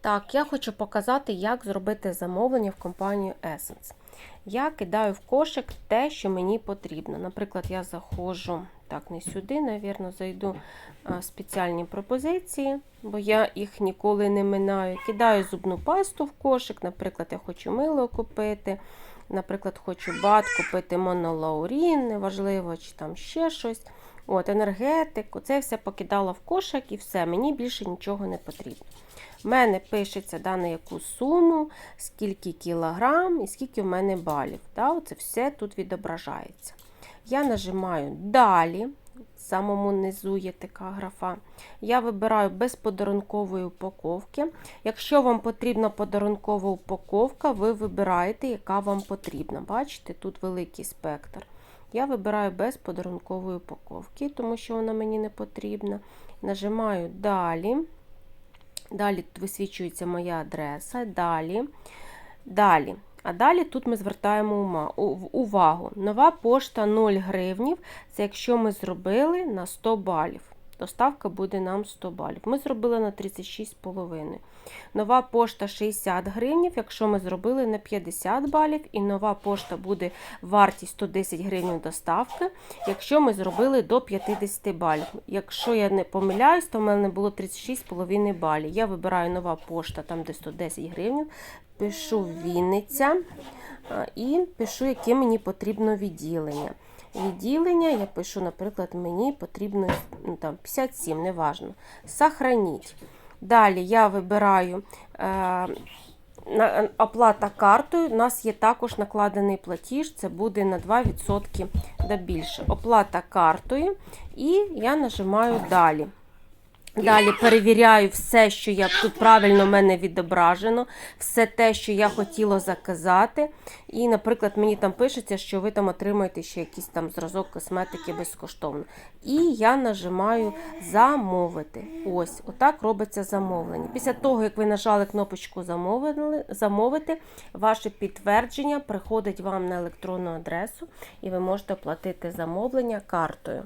Так, я хочу показати, як зробити замовлення в компанію Essence. Я кидаю в кошик те, що мені потрібно. Наприклад, я заходжу, так, не сюди, навірно, зайду а, спеціальні пропозиції, бо я їх ніколи не минаю. Кидаю зубну пасту в кошик, наприклад, я хочу мило купити. Наприклад, хочу бат купити монолаурін, неважливо, чи там ще щось. От, енергетику, це все покидала в кошик і все, мені більше нічого не потрібно. В мене пишеться да, на яку суму, скільки кілограм і скільки в мене балів. Да, Оце все тут відображається. Я нажимаю Далі, в самому низу є така графа. Я вибираю без подарункової упаковки. Якщо вам потрібна подарункова упаковка, ви вибираєте, яка вам потрібна. Бачите, тут великий спектр. Я вибираю без подарункової упаковки, тому що вона мені не потрібна. Нажимаю Далі. Далі тут висвічується моя адреса. Далі. Далі. А далі тут ми звертаємо увагу. Нова пошта 0 гривнів. Це якщо ми зробили на 100 балів. Доставка буде нам 100 балів. Ми зробили на 36,5. Нова пошта 60 гривнів, якщо ми зробили на 50 балів. І нова пошта буде вартість 110 гривень доставки, якщо ми зробили до 50 балів. Якщо я не помиляюсь, то в мене було 36,5 балів. Я вибираю нова пошта, там де 110 гривень, пишу Вінниця і пишу, яке мені потрібно відділення відділення. Я пишу, наприклад, мені потрібно ну, там, 57, неважно. Сохраніть. Далі я вибираю е, оплата картою. У нас є також накладений платіж, це буде на 2% да більше. Оплата картою. І я нажимаю далі. Далі перевіряю все, що я тут правильно в мене відображено, все те, що я хотіла заказати. І, наприклад, мені там пишеться, що ви там отримаєте ще якийсь там зразок косметики безкоштовно. І я нажимаю замовити. Ось, отак робиться замовлення. Після того, як ви нажали кнопочку замовити, ваше підтвердження приходить вам на електронну адресу, і ви можете оплатити замовлення картою.